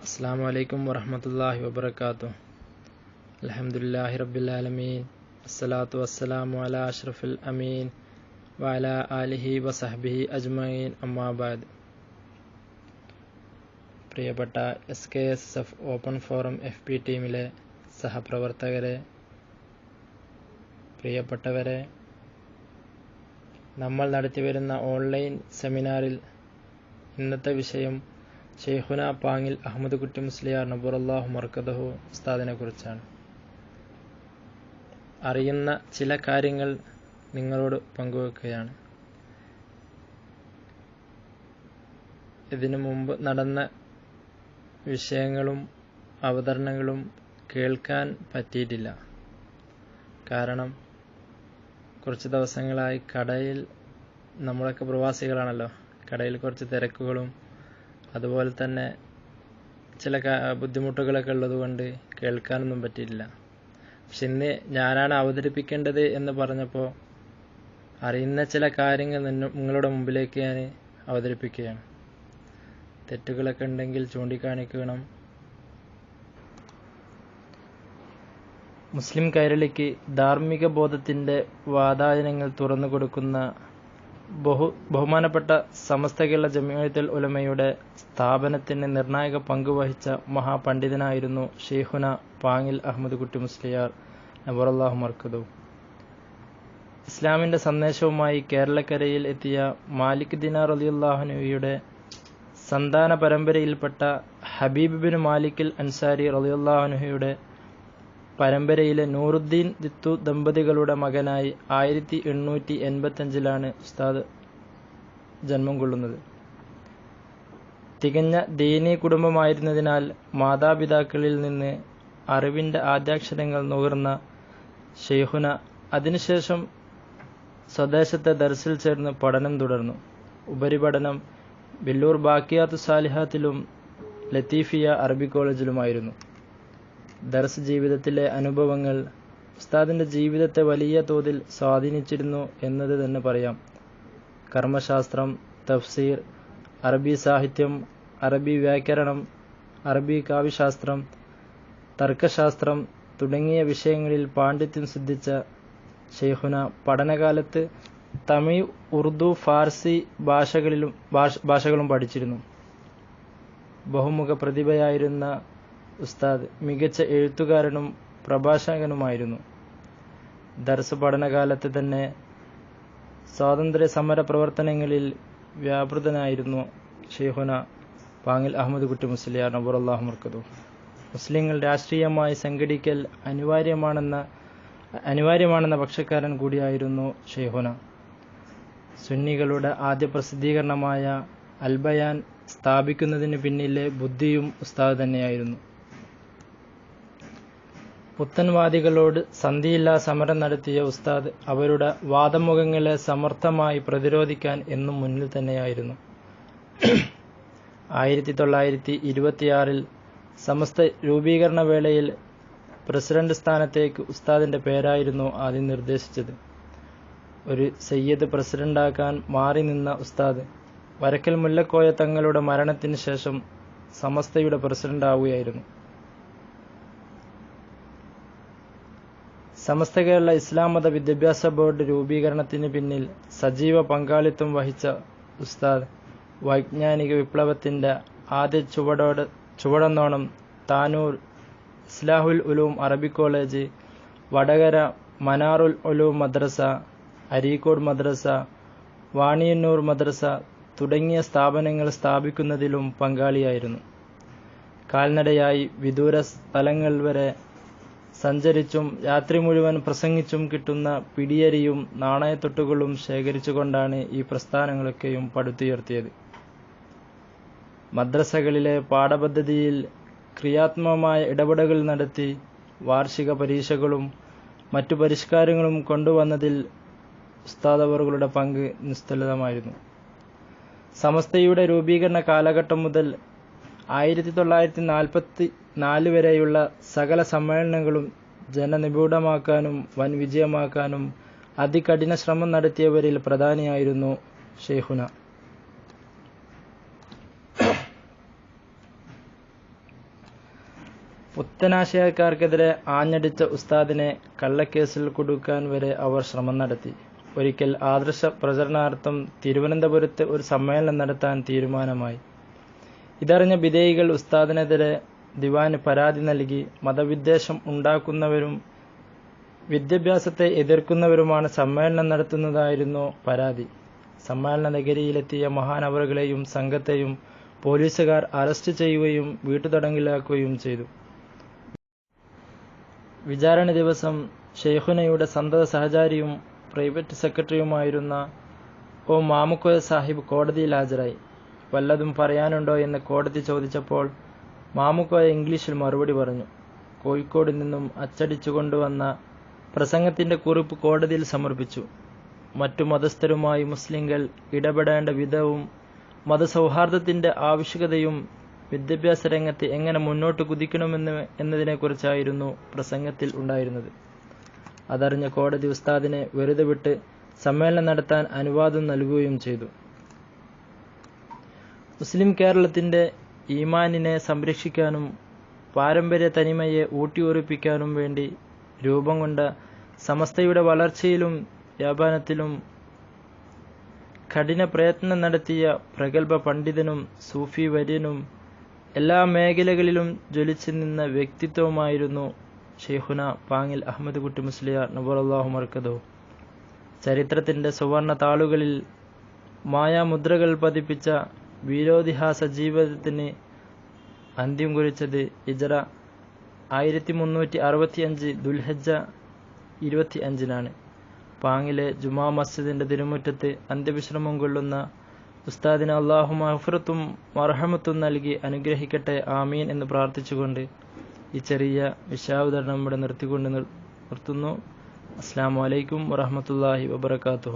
അസ്സാം വലൈക്കും വറഹമത്തല്ലാഹി വബർക്കാത്തു അലഹമുല്ലാഹി റബ്ബിലാലമീൻ അസ്സലാത്തു വസ്സലാമു അല അഷ്റഫുൽ അമീൻ. വഅല ആലിഹി വസഹബിഹി അജ്മീൻ അമ്മാബാദ് പ്രിയപ്പെട്ട S K S F open forum F P ടീമിലെ സഹപ്രവർത്തകരെ പ്രിയപ്പെട്ടവരെ നമ്മൾ നടത്തിവരുന്ന ഓൺലൈൻ സെമിനാറിൽ ഇന്നത്തെ വിഷയം ഷെയ്ഖുന പാങ്ങിൽ അഹമ്മദ് കുട്ടി മുസ്ലിയാർ നബുറല്ലാഹു മർക്കദഹു ഉസ്താദിനെ കുറിച്ചാണ്. അറിയുന്ന ചില കാര്യങ്ങൾ നിങ്ങളോട് പങ്കുവെക്കുകയാണ്. ഇതിനു മുമ്പ് നടന്ന വിഷയങ്ങളും അവതരണങ്ങളും കേൾക്കാൻ പറ്റിയിട്ടില്ല. കാരണം കുറച്ച് ദിവസങ്ങളായി കടയിൽ നമ്മളൊക്കെ പ്രവാസികളാണല്ലോ. കടയിൽ കുറച്ച് തിരക്കുകളും അതുപോലെ തന്നെ ചില ബുദ്ധിമുട്ടുകളൊക്കെ ഉള്ളതുകൊണ്ട് കേൾക്കാനൊന്നും പറ്റിയില്ല പക്ഷെ ഇന്ന് ഞാനാണ് അവതരിപ്പിക്കേണ്ടത് എന്ന് പറഞ്ഞപ്പോൾ അറിയുന്ന ചില കാര്യങ്ങൾ നിങ്ങളുടെ മുമ്പിലേക്ക് ഞാൻ അവതരിപ്പിക്കുകയാണ്. തെറ്റുകളൊക്കെ ഉണ്ടെങ്കിൽ ചൂണ്ടിക്കാണിക്കണം. മുസ്ലിം കൈരളിക്ക് ധാർമ്മിക ബോധത്തിന്റെ വാതായനങ്ങൾ തുറന്നു കൊടുക്കുന്ന ബഹു ബഹുമാനപ്പെട്ട സമസ്ത കേരള ജമിയത്തുൽ ഉലമയുടെ സ്ഥാപനത്തിന് നിർണായക പങ്കുവഹിച്ച മഹാപണ്ഡിതനായിരുന്നു ഷെയ്ഖുന പാങ്ങിൽ അഹമ്മദ് കുട്ടി മുസ്ലിയാർ. നബറല്ലാഹു മർക്കദു. ഇസ്ലാമിന്റെ സന്ദേശവുമായി കേരളക്കരയിൽ എത്തിയ മാലിക് ദിനാർ റലിയുല്ലാഹുനുയുടെ സന്താന പരമ്പരയിൽപ്പെട്ട ഹബീബ് ബിൻ മാലിക്കിൽ അൻസാരി റലിയുല്ലാഹുനുഹയുടെ പരമ്പരയിലെ നൂറുദ്ദീൻ ദിത്തു ദമ്പതികളുടെ മകനായി ആയിരത്തി എണ്ണൂറ്റി എൺപത്തഞ്ചിലാണ് ഉസ്താദ് ജന്മം കൊള്ളുന്നത്. തികഞ്ഞ ദീനീ കുടുംബമായിരുന്നതിനാൽ മാതാപിതാക്കളിൽ നിന്ന് അറിവിന്റെ ആദ്യാക്ഷരങ്ങൾ നുകർന്ന ഷെയ്ഖുന അതിനുശേഷം സ്വദേശത്തെ ദർസിൽ ചേർന്ന് പഠനം തുടർന്നു. ഉപരിപഠനം ബില്ലൂർ ബാക്കിയാത്തു സാലിഹാത്തിലും ലത്തീഫിയ അറബി കോളേജിലുമായിരുന്നു. ദർസ് ജീവിതത്തിലെ അനുഭവങ്ങൾ ഉസ്താദിന്റെ ജീവിതത്തെ വലിയ തോതിൽ സ്വാധീനിച്ചിരുന്നു എന്നത് തന്നെ പറയാം. കർമ്മശാസ്ത്രം തഫ്സീർ അറബി സാഹിത്യം അറബി വ്യാകരണം അറബി കാവ്യശാസ്ത്രം തർക്കശാസ്ത്രം തുടങ്ങിയ വിഷയങ്ങളിൽ പാണ്ഡിത്യം സിദ്ധിച്ച ഷെയ്ഖുന പഠനകാലത്ത് തമിഴ് ഉറുദു ഫാർസി ഭാഷകളിലും ഭാഷകളും പഠിച്ചിരുന്നു. ബഹുമുഖ പ്രതിഭയായിരുന്ന ഉസ്താദ് മികച്ച എഴുത്തുകാരനും പ്രഭാഷകനുമായിരുന്നു. ദർസ് പഠനകാലത്ത് തന്നെ സ്വാതന്ത്ര്യ സമര പ്രവർത്തനങ്ങളിൽ വ്യാപൃതനായിരുന്നു ഷെയ്ഹുന പാങ്ങിൽ അഹമ്മദ് കുട്ടി മുസ്ലിയാർ നബുറല്ലാഹു മർക്കതു മുസ്ലിങ്ങൾ രാഷ്ട്രീയമായി സംഘടിക്കൽ അനിവാര്യമാണെന്ന അനിവാര്യമാണെന്ന പക്ഷക്കാരൻ കൂടിയായിരുന്നു ഷെയ്ഹുന സുന്നികളുടെ ആദ്യ പ്രസിദ്ധീകരണമായ അൽബയാൻ സ്ഥാപിക്കുന്നതിന് പിന്നിലെ ബുദ്ധിയും ഉസ്താദ് തന്നെയായിരുന്നു. പുത്തൻവാദികളോട് സന്ധിയില്ലാ സമരം നടത്തിയ ഉസ്താദ് അവരുടെ വാദമുഖങ്ങളെ സമർത്ഥമായി പ്രതിരോധിക്കാൻ എന്നും മുന്നിൽ തന്നെയായിരുന്നു. ആയിരത്തി തൊള്ളായിരത്തി ഇരുപത്തിയാറിൽ സമസ്ത രൂപീകരണ വേളയിൽ പ്രസിഡന്റ് സ്ഥാനത്തേക്ക് ഉസ്താദിന്റെ പേരായിരുന്നു ആദ്യം നിർദ്ദേശിച്ചത്. ഒരു സയ്യദ് പ്രസിഡന്റാക്കാൻ മാറി നിന്ന ഉസ്താദ് വരക്കൽ മുല്ലക്കോയ തങ്ങളുടെ മരണത്തിന് ശേഷം സമസ്തയുടെ പ്രസിഡന്റ് സമസ്ത കേരള ഇസ്ലാം മത വിദ്യാഭ്യാസ ബോർഡ് രൂപീകരണത്തിന് പിന്നിൽ സജീവ പങ്കാളിത്തം വഹിച്ച ഉസ്താദ് വൈജ്ഞാനിക വിപ്ലവത്തിന്റെ ആദ്യ ചുവടോട് ചുവടെന്നോണം താനൂർ ഇസ്ലാഹുൽ ഉലൂം അറബി കോളേജ് വടകര മനാറുൽ ഉലൂം മദ്രസ അരീക്കോട് മദ്രസ വാണിയന്നൂർ മദ്രസ തുടങ്ങിയ സ്ഥാപനങ്ങൾ സ്ഥാപിക്കുന്നതിലും പങ്കാളിയായിരുന്നു. കാൽനടയായി വിദൂര സ്ഥലങ്ങൾ വരെ സഞ്ചരിച്ചും രാത്രി മുഴുവൻ പ്രസംഗിച്ചും കിട്ടുന്ന പിടിയരിയും നാണയത്തൊട്ടുകളും ശേഖരിച്ചുകൊണ്ടാണ് ഈ പ്രസ്ഥാനങ്ങളൊക്കെയും പടുത്തുയർത്തിയത്. മദ്രസകളിലെ പാഠപദ്ധതിയിൽ ക്രിയാത്മകമായ ഇടപെടലുകൾ നടത്തി വാർഷിക പരീക്ഷകളും മറ്റു പരിഷ്കാരങ്ങളും കൊണ്ടുവന്നതിൽ ഉസ്താദവറുകളുടെ പങ്ക് നിസ്തുലിതമായിരുന്നു സമസ്തയുടെ രൂപീകരണ കാലഘട്ടം മുതൽ ആയിരത്തി തൊള്ളായിരത്തി നാൽപ്പത്തി നാല് വരെയുള്ള സകല സമ്മേളനങ്ങളും ജനനിബിഡമാക്കാനും വൻ വിജയമാക്കാനും അതികഠിന ശ്രമം നടത്തിയവരിൽ പ്രധാനിയായിരുന്നു ഷെയ്ഹുന പുത്തനാശയക്കാർക്കെതിരെ ആഞ്ഞടിച്ച ഉസ്താദിനെ കള്ളക്കേസിൽ കൊടുക്കാൻ വരെ അവർ ശ്രമം നടത്തി. ഒരിക്കൽ ആദർശ പ്രചരണാർത്ഥം തിരുവനന്തപുരത്ത് ഒരു സമ്മേളനം നടത്താൻ തീരുമാനമായി. ഇതറിഞ്ഞ വിധേയികൾ ഉസ്താദിനെതിരെ ദിവാന് പരാതി നൽകി മതവിദ്വേഷം ഉണ്ടാക്കുന്നവരും വിദ്യാഭ്യാസത്തെ എതിർക്കുന്നവരുമാണ് സമ്മേളനം നടത്തുന്നതായിരുന്നു പരാതി. സമ്മേളന നഗരിയിലെത്തിയ മഹാനവറുകളെയും സംഘത്തെയും പോലീസുകാർ അറസ്റ്റ് ചെയ്യുകയും വീട്ടുതടങ്കിലാക്കുകയും ചെയ്തു. വിചാരണ ദിവസം ഷെയ്ഖുനയുടെ സന്തത സഹചാരിയും പ്രൈവറ്റ് സെക്രട്ടറിയുമായിരുന്ന ഒ മാമുക്കോയ സാഹിബ് കോടതിയിൽ ഹാജരായി. വല്ലതും പറയാനുണ്ടോ എന്ന് കോടതി ചോദിച്ചപ്പോൾ മാമുക്കോയ ഇംഗ്ലീഷിൽ മറുപടി പറഞ്ഞു. കോഴിക്കോട് നിന്നും അച്ചടിച്ചു കൊണ്ടുവന്ന പ്രസംഗത്തിന്റെ കുറിപ്പ് കോടതിയിൽ സമർപ്പിച്ചു. മറ്റു മതസ്ഥരുമായി മുസ്ലിങ്ങൾ ഇടപെടേണ്ട വിധവും മതസൗഹാർദ്ദത്തിന്റെ ആവശ്യകതയും വിദ്യാഭ്യാസ രംഗത്ത് എങ്ങനെ മുന്നോട്ട് കുതിക്കണമെന്ന് എന്നതിനെക്കുറിച്ചായിരുന്നു പ്രസംഗത്തിൽ ഉണ്ടായിരുന്നത്. അതറിഞ്ഞ കോടതി ഉസ്താദിനെ വെറുതെ വിട്ട് സമ്മേളനം നടത്താൻ അനുവാദം നൽകുകയും ചെയ്തു. മുസ്ലിം കേരളത്തിന്റെ ഈമാനിനെ സംരക്ഷിക്കാനും പാരമ്പര്യ തനിമയെ ഊട്ടിയുറപ്പിക്കാനും വേണ്ടി രൂപം കൊണ്ട സമസ്തയുടെ വളർച്ചയിലും വ്യാപനത്തിലും കഠിന പ്രയത്നം നടത്തിയ പ്രഗത്ഭ പണ്ഡിതനും സൂഫി വര്യനും എല്ലാ മേഖലകളിലും ജ്വലിച്ചു നിന്ന വ്യക്തിത്വമായിരുന്നു ഷെയ്ഖുന പാങ്ങിൽ അഹമ്മദ് കുട്ടി മുസ്ലിയാർ. നബുറല്ലാഹു മർക്കദോ. ചരിത്രത്തിന്റെ സുവർണ താളുകളിൽ മായാമുദ്രകൾ പതിപ്പിച്ച വീരോതിഹാസ ജീവിതത്തിന് അന്ത്യം കുറിച്ചത് ഇജറ ആയിരത്തി മുന്നൂറ്റി അറുപത്തിയഞ്ച് ദുൽഹജ്ജ ഇരുപത്തി അഞ്ചിനാണ് പാങ്ങിലെ ജുമാ മസ്ജിദിന്റെ തിരുമുറ്റത്ത് അന്ത്യവിശ്രമം കൊള്ളുന്ന ഉസ്താദിന് അള്ളാഹു മഹഫറത്തും മർഹമത്തും നൽകി അനുഗ്രഹിക്കട്ടെ ആമീൻ എന്ന് പ്രാർത്ഥിച്ചുകൊണ്ട് ഈ ചെറിയ വിശാവതരണം ഇവിടെ നിർത്തിക്കൊണ്ട് നിർത്തുന്നു. അസ്സാം വലൈക്കും വറഹമത്തല്ലാഹി വബർക്കാത്തു